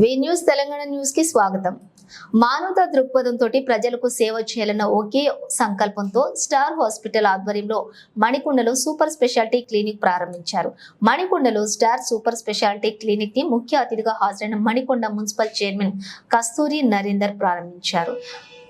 వి news Telangana న్యూస్కి స్వాగతం. మానవతా దృక్పథంతో ప్రజలకు సేవ చేయాలన్న ఒకే సంకల్పంతో స్టార్ హాస్పిటల్ ఆధ్వర్యంలో మణికొండలో సూపర్ స్పెషాలిటీ క్లినిక్ ప్రారంభించారు. మణికొండలో స్టార్ సూపర్ స్పెషాలిటీ క్లినిక్ని ముఖ్య అతిథిగా హాజరైన మణికొండ మున్సిపల్ చైర్మన్ కస్తూరి నరేందర్ ప్రారంభించారు.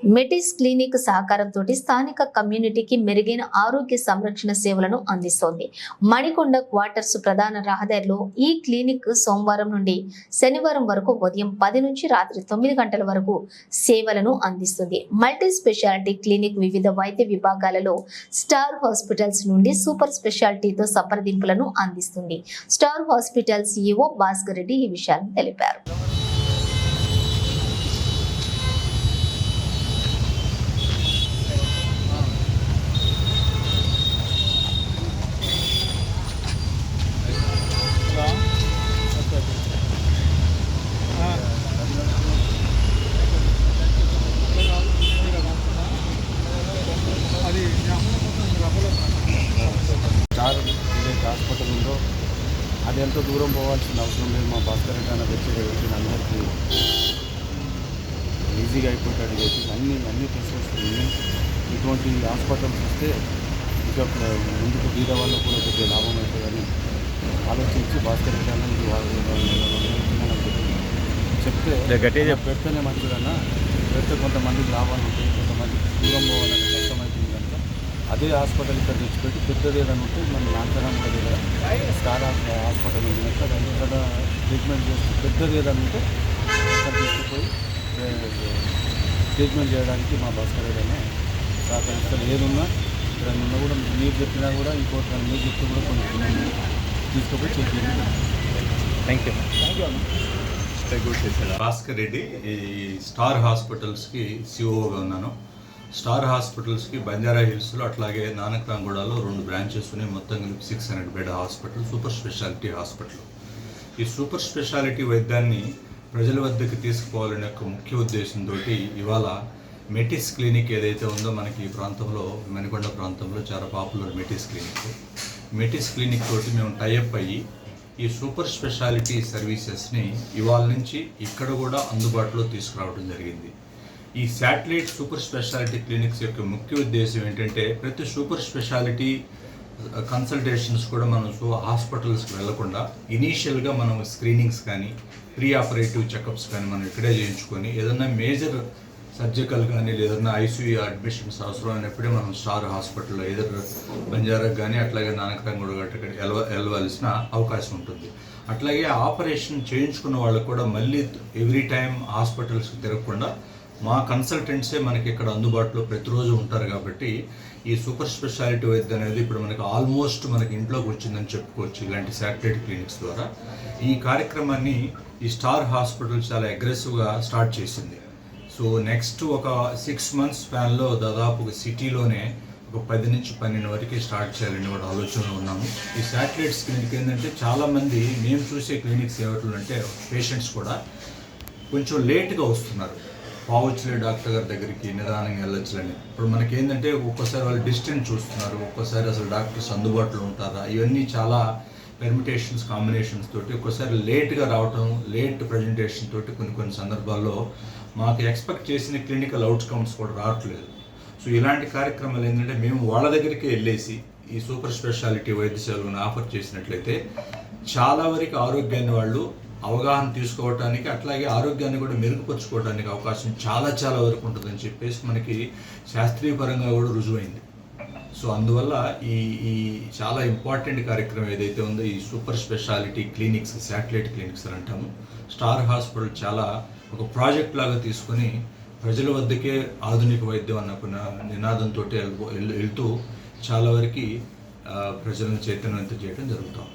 మెటిస్ క్లినిక్ సహకారంతో స్థానిక కమ్యూనిటీకి మెరుగైన ఆరోగ్య సంరక్షణ సేవలను అందిస్తోంది. మణికొండ క్వార్టర్స్ ప్రధాన రహదారిలో ఈ క్లినిక్ సోమవారం నుండి శనివారం వరకు ఉదయం పది నుంచి రాత్రి తొమ్మిది గంటల వరకు సేవలను అందిస్తుంది. మల్టీ స్పెషాలిటీ క్లినిక్ వివిధ వైద్య విభాగాలలో స్టార్ హాస్పిటల్స్ నుండి సూపర్ స్పెషాలిటీతో సంప్రదింపులను అందిస్తుంది. Star Hospitals EO Bhaskar Reddy ఈ విషయాన్ని తెలిపారు స్టార్ ఏదైతే హాస్పిటల్ ఉందో అది ఎంతో దూరం పోవాల్సిన అవసరం లేదు మా భాస్కర్ రెడ్డి అన్న వచ్చి వచ్చిన అందరికీ ఈజీగా అయిపోతాడు చెప్పి అన్ని అన్ని ఫెసిలిటీస్ ఉన్నాయి ఇటువంటి హాస్పిటల్స్ వస్తే ఇంకా ముందుకు బీద వాళ్ళకు కూడా కొద్దిగా లాభం అవుతుందని ఆలోచించి భాస్కర్ రెడ్డి అన్న. చెప్తే గట్టిగా "అలా పెడితేనే మంచిదన్న పెడితే కొంతమందికి లాభాలు ఉంటాయి కొంతమంది దూరం కనుక అదే హాస్పిటల్ ఇక్కడ తెచ్చిపెట్టి పెద్దది ఏదైనా ఉంటే మన నాంతరం దగ్గర స్టార్ హాస్ప- హాస్పిటల్ ఉంది. కనుక దాన్ని ఇక్కడ ట్రీట్మెంట్ చేస్తే పెద్దది ఏదైనా ఉంటే ఇక్కడ తీసుకుపోయి ట్రీట్మెంట్ చేయడానికి మా భాస్కర్ ఏదైనా సహకరిస్తారు. ఏదున్నా ఇక్కడ ఉన్నా కూడా మీరు చెప్పినా కూడా ఇంకోటి మీరు చెప్తే కూడా కొన్ని తీసుకుపోయి చేసి థ్యాంక్ యూ భాస్కర్ రెడ్డి ఈ స్టార్ హాస్పిటల్స్కి సిఓగా ఉన్నాను. స్టార్ హాస్పిటల్స్కి బంజారా హిల్స్లో అట్లాగే నానక్రాంగూడలో రెండు బ్రాంచెస్ ఉన్నాయి. మొత్తం కలిపి six hundred bed hospital super speciality hospital. ఈ సూపర్ స్పెషాలిటీ వైద్యాన్ని ప్రజల వద్దకు తీసుకుపోవాలనే ఒక ముఖ్య ఉద్దేశంతో ఇవాళ మెటిస్ క్లినిక్ ఏదైతే ఉందో మనకి ఈ ప్రాంతంలో మెనకొండ ప్రాంతంలో చాలా popular Metis clinic. Metis clinic తోటి మేము టైఅప్ అయ్యి ఈ సూపర్ స్పెషాలిటీ సర్వీసెస్ని ఇవాళ నుంచి ఇక్కడ కూడా అందుబాటులో తీసుకురావడం జరిగింది. ఈ శాటిలైట్ సూపర్ స్పెషాలిటీ క్లినిక్స్ యొక్క ముఖ్య ఉద్దేశం ఏంటంటే ప్రతి సూపర్ స్పెషాలిటీ కన్సల్టేషన్స్ కూడా మనం సో హాస్పిటల్స్కి వెళ్ళకుండా ఇనీషియల్గా మనం స్క్రీనింగ్స్ కానీ ప్రీ ఆపరేటివ్ చెకప్స్ కానీ మనం ఇక్కడే చేయించుకొని ఏదన్నా మేజర్ సర్జికల్ కానీ లేదన్నా ఐసీయూ అడ్మిషన్స్ అవసరం అయినప్పుడే మనం స్టార్ హాస్పిటల్లో ఏదర్ బంజారాకు కానీ అట్లాగే నానకరంగూడ గట్ట వెళ్ళ వెళ్ళవలసిన అవకాశం ఉంటుంది. అట్లాగే ఆపరేషన్ చేయించుకున్న వాళ్ళకు కూడా మళ్ళీ ఎవ్రీ టైం హాస్పిటల్స్కి తిరగకుండా మా కన్సల్టెంట్సే మనకి ఇక్కడ అందుబాటులో ప్రతిరోజు ఉంటారు కాబట్టి ఈ సూపర్ స్పెషాలిటీ వైద్యం అనేది ఇప్పుడు మనకి ఆల్మోస్ట్ మనకి ఇంట్లోకి వచ్చిందని చెప్పుకోవచ్చు ఇలాంటి శాటిలైట్ క్లినిక్స్ ద్వారా. ఈ కార్యక్రమాన్ని ఈ స్టార్ హాస్పిటల్ చాలా అగ్రెసివ్గా స్టార్ట్ చేసింది. సో నెక్స్ట్ ఒక సిక్స్ మంత్స్ స్పాన్లో దాదాపు ఒక సిటీలోనే ఒక పది నుంచి పన్నెండు వరకు స్టార్ట్ చేయాలని కూడా ఆలోచనలో ఉన్నాము. ఈ శాటిలైట్స్ క్లినిక్ ఏంటంటే చాలామంది మేము చూసే క్లినిక్స్ ఏమిటి అంటే పేషెంట్స్ కూడా కొంచెం లేట్గా వస్తున్నారు. పావచ్చులే డాక్టర్ గారి దగ్గరికి నిదానంగా వెళ్ళొచ్చులని ఇప్పుడు మనకి ఏంటంటే ఒక్కోసారి వాళ్ళు డిస్టెన్స్ చూస్తున్నారు ఒక్కోసారి అసలు డాక్టర్స్ అందుబాటులో ఉంటారా? ఇవన్నీ చాలా పెర్మిటేషన్స్ కాంబినేషన్స్ తోటి ఒక్కోసారి లేట్గా రావటం లేట్ ప్రజెంటేషన్ తోటి కొన్ని కొన్ని సందర్భాల్లో మాకు ఎక్స్పెక్ట్ చేసిన క్లినికల్ అవుట్కమ్స్ కూడా రావట్లేదు. సో ఇలాంటి కార్యక్రమాలు ఏంటంటే మేము వాళ్ళ దగ్గరికి వెళ్ళేసి ఈ సూపర్ స్పెషాలిటీ వైద్య సేవలను ఆఫర్ చేసినట్లయితే చాలా వరకు ఆరోగ్యాన్ని వాళ్ళు అవగాహన తీసుకోవటానికి అట్లాగే ఆరోగ్యాన్ని కూడా మెరుగుపరుచుకోవడానికి అవకాశం చాలా చాలా వరకు ఉంటుందని చెప్పేసి మనకి శాస్త్రీయ పరంగా కూడా రుజువైంది. సో అందువల్ల ఈ ఈ చాలా ఇంపార్టెంట్ కార్యక్రమం ఏదైతే ఉందో ఈ super speciality clinics satellite clinics అని అంటాము స్టార్ హాస్పిటల్ చాలా ఒక ప్రాజెక్ట్ లాగా తీసుకొని ప్రజల వద్దకే ఆధునిక వైద్యం అన్న నినాదంతో వెళ్తూ చాలా వరకు ప్రజలను చైతన్యవంతం చేయడం జరుగుతుంది